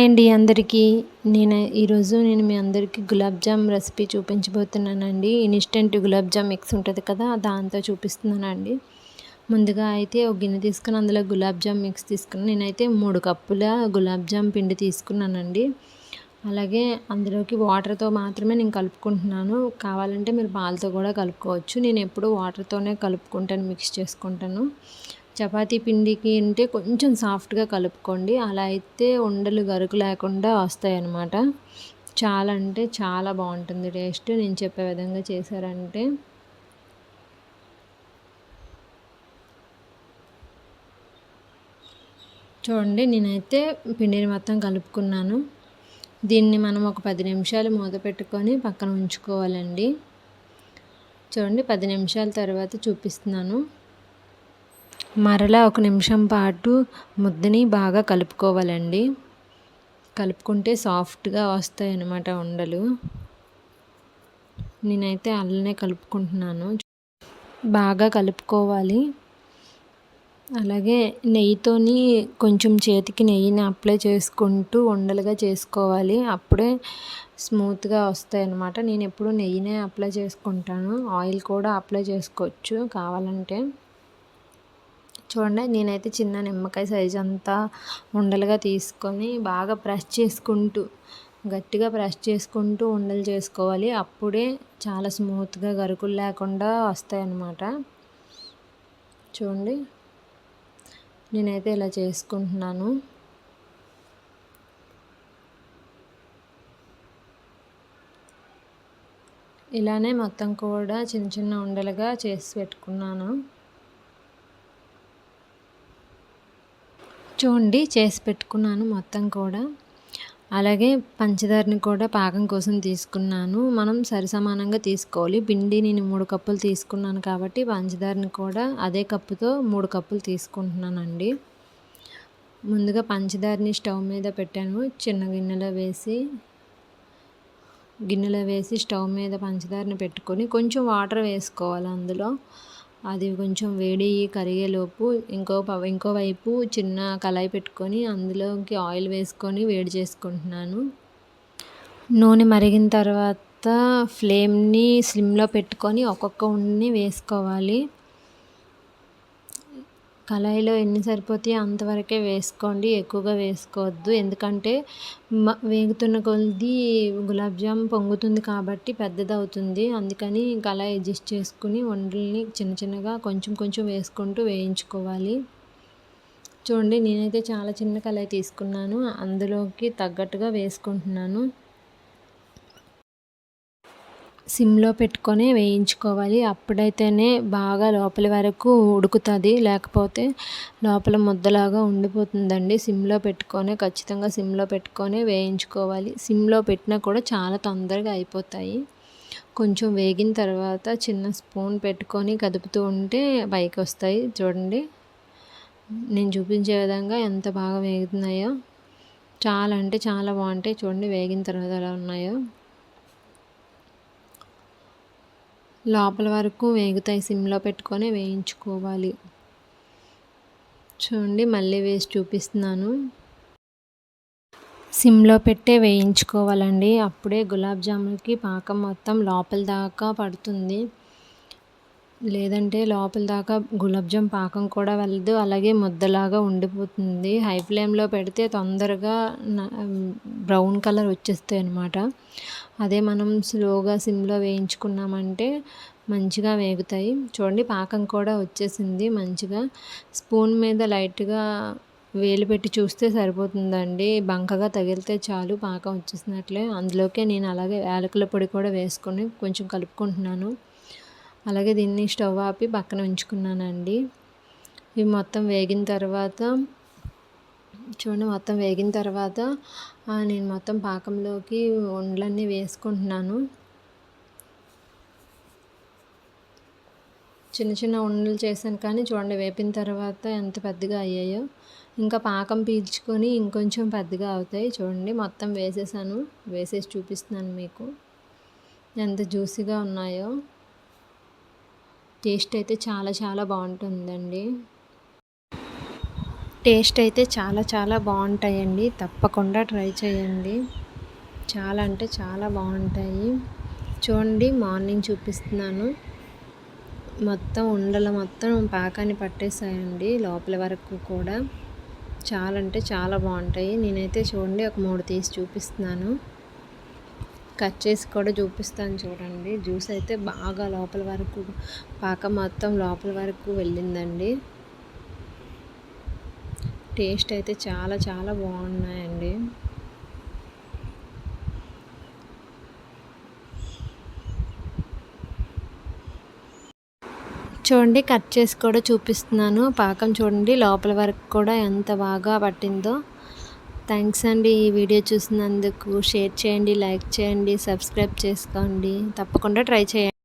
Hi అండి అందరికీ. నేను ఈరోజు నేను మీ అందరికీ గులాబ్ జామ్ రెసిపీ చూపించబోతున్నానండి. ఇన్స్టెంట్ గులాబ్ జామ్ మిక్స్ ఉంటుంది కదా దాంతో చూపిస్తున్నానండి. ముందుగా అయితే ఒక గిన్నె తీసుకుని అందులో గులాబ్ జామ్ మిక్స్ తీసుకుని నేనైతే మూడు కప్పుల గులాబ్ జామ్ పిండి తీసుకున్నానండి. అలాగే అందులోకి వాటర్తో మాత్రమే నేను కలుపుకుంటున్నాను. కావాలంటే మీరు పాలతో కూడా కలుపుకోవచ్చు. నేను ఎప్పుడు వాటర్తోనే కలుపుకుంటాను మిక్స్ చేసుకుంటాను. చపాతీ పిండికి అంటే కొంచెం సాఫ్ట్గా కలుపుకోండి. అలా అయితే ఉండలు గరుకు లేకుండా వస్తాయన్నమాట. చాలా అంటే చాలా బాగుంటుంది టేస్ట్. నేను చెప్పే విధంగా చేశారంటే. చూడండి నేనైతే పిండిని మొత్తం కలుపుకున్నాను. దీన్ని మనం ఒక పది నిమిషాలు మూత పెట్టుకొని పక్కన ఉంచుకోవాలండి. చూడండి పది నిమిషాల తర్వాత చూపిస్తున్నాను. మరలా ఒక నిమిషం పాటు ముద్దని బాగా కలుపుకోవాలండి. కలుపుకుంటే సాఫ్ట్గా వస్తాయి అన్నమాట ఉండలు. నేనైతే అల్లనే కలుపుకుంటున్నాను. బాగా కలుపుకోవాలి. అలాగే నెయ్యితోని కొంచెం చేతికి నెయ్యిని అప్లై చేసుకుంటూ ఉండలుగా చేసుకోవాలి. అప్పుడే స్మూత్గా వస్తాయి అన్నమాట నేను ఎప్పుడు నెయ్యినే అప్లై చేసుకుంటాను. ఆయిల్ కూడా అప్లై చేసుకోవచ్చు కావాలంటే. చూడండి నేనైతే చిన్న నిమ్మకాయ సైజ్ అంతా ఉండలుగా తీసుకొని బాగా ప్రెస్ చేసుకుంటూ గట్టిగా ప్రెస్ చేసుకుంటూ ఉండలు చేసుకోవాలి. అప్పుడే చాలా స్మూత్గా గరుకులు లేకుండా వస్తాయన్నమాట. చూడండి నేనైతే ఇలా చేసుకుంటున్నాను. ఇలానే మొత్తం కూడా చిన్న చిన్న ఉండలుగా చేసి పెట్టుకున్నాను. చూడండి చేసి పెట్టుకున్నాను మొత్తం కూడా. అలాగే పంచదారని కూడా పాకం కోసం తీసుకున్నాను. మనం సరిసమానంగా తీసుకోవాలి. పిండి నేను మూడు కప్పులు తీసుకున్నాను కాబట్టి పంచదారని కూడా అదే కప్పుతో మూడు కప్పులు తీసుకుంటున్నానండి. ముందుగా పంచదారని స్టవ్ మీద పెట్టాను. చిన్న గిన్నెలో వేసి గిన్నెలో వేసి స్టవ్ మీద పంచదారని పెట్టుకొని కొంచెం వాటర్ వేసుకోవాలి అందులో. అది కొంచెం వేడి కరిగేలోపు ఇంకో ఇంకో వైపు చిన్న కళాయి పెట్టుకొని అందులోకి ఆయిల్ వేసుకొని వేడి చేసుకుంటున్నాను. నూనె మరిగిన తర్వాత ఫ్లేమ్ని స్లిమ్లో పెట్టుకొని ఒక్కొక్క ఉన్ని వేసుకోవాలి. కళాయిలో ఎన్ని సరిపోతాయో అంతవరకే వేసుకోండి. ఎక్కువగా వేసుకోవద్దు. ఎందుకంటే వేగుతున్న కొద్ది గులాబ్ జామ్ పొంగుతుంది కాబట్టి పెద్దది అవుతుంది అందుకని కళాయి అడ్జస్ట్ చేసుకుని వండల్ని చిన్న చిన్నగా కొంచెం కొంచెం వేసుకుంటూ వేయించుకోవాలి. చూడండి నేనైతే చాలా చిన్న కళాయి తీసుకున్నాను. అందులోకి తగ్గట్టుగా వేసుకుంటున్నాను. సిమ్లో పెట్టుకొని వేయించుకోవాలి. అప్పుడైతేనే బాగా లోపలి వరకు ఉడుకుతుంది. లేకపోతే లోపల ముద్దలాగా ఉండిపోతుందండి. సిమ్లో పెట్టుకొని ఖచ్చితంగా సిమ్లో పెట్టుకొని వేయించుకోవాలి. సిమ్లో పెట్టినా కూడా చాలా తొందరగా అయిపోతాయి. కొంచెం వేగిన తర్వాత చిన్న స్పూన్ పెట్టుకొని కదుపుతూ ఉంటే పైకి వస్తాయి చూడండి. నేను చూపించే విధంగా ఎంత బాగా వేగుతున్నాయో. చాలా అంటే చాలా బాగుంటాయి. చూడండి వేగిన తర్వాత ఎలా ఉన్నాయో. లోపల వరకు వేగుతాయి సిమ్లో పెట్టుకొని వేయించుకోవాలి. చూడండి మళ్ళీ వేసి చూపిస్తున్నాను. సిమ్లో పెట్టే వేయించుకోవాలండి. అప్పుడే గులాబ్ జామున్కి పాకం మొత్తం లోపల దాకా పడుతుంది. లేదంటే లోపల దాకా గులాబ్జామ్ పాకం కూడా వెళ్ళదు. అలాగే ముద్దలాగా ఉండిపోతుంది. హై ఫ్లేమ్లో పెడితే తొందరగా బ్రౌన్ కలర్ వచ్చేస్తాయి అనమాట అదే మనం స్లోగా సిమ్లో వేయించుకున్నామంటే మంచిగా వేగుతాయి. చూడండి పాకం కూడా వచ్చేసింది మంచిగా. స్పూన్ మీద లైట్గా వేలు పెట్టి చూస్తే సరిపోతుందండి. బంకగా తగిలితే చాలు పాకం వచ్చేసినట్లే. అందులోకే నేను అలాగే యాలకుల పొడి కూడా వేసుకొని కొంచెం కలుపుకుంటున్నాను. అలాగే దీన్ని స్టవ్ ఆపి పక్కన ఉంచుకున్నానండి. ఇవి మొత్తం వేగిన తర్వాత చూడండి మొత్తం వేగిన తర్వాత నేను మొత్తం పాకంలోకి ఉండలన్నీ వేసుకుంటున్నాను. చిన్న చిన్న ఉండలు చేశాను కానీ చూడండి వేపిన తర్వాత ఎంత పెద్దగా అయ్యాయో. ఇంకా పాకం పీల్చుకొని ఇంకొంచెం పెద్దగా అవుతాయి. చూడండి మొత్తం వేసేసాను. వేసేసి చూపిస్తున్నాను మీకు. ఎంత జ్యూసీగా ఉన్నాయో. టేస్ట్ అయితే చాలా చాలా బాగుంటుందండి. టేస్ట్ అయితే చాలా చాలా బాగుంటాయండి. తప్పకుండా ట్రై చేయండి. చాలా అంటే చాలా బాగుంటాయి. చూడండి మార్నింగ్ చూపిస్తున్నాను. మొత్తం ఉండలు మొత్తం పాకాన్ని పట్టేసాయండి లోపల వరకు కూడా. చాలా అంటే చాలా బాగుంటాయి. నేనైతే చూడండి ఒక మూడు తీసి చూపిస్తున్నాను. కట్ చేసి కూడా చూపిస్తాను చూడండి. జ్యూస్ అయితే బాగా లోపల వరకు పాక మొత్తం లోపల వరకు వెళ్ళిందండి. టేస్ట్ అయితే చాలా చాలా బాగున్నాయండి. చూడండి కట్ చేసి కూడా చూపిస్తున్నాను. పాకం చూడండి లోపల వరకు కూడా ఎంత బాగా పట్టిందో. థ్యాంక్స్ అండి ఈ వీడియో చూసినందుకు. షేర్ చేయండి లైక్ చేయండి సబ్స్క్రైబ్ చేసుకోండి. తప్పకుండా ట్రై చేయండి.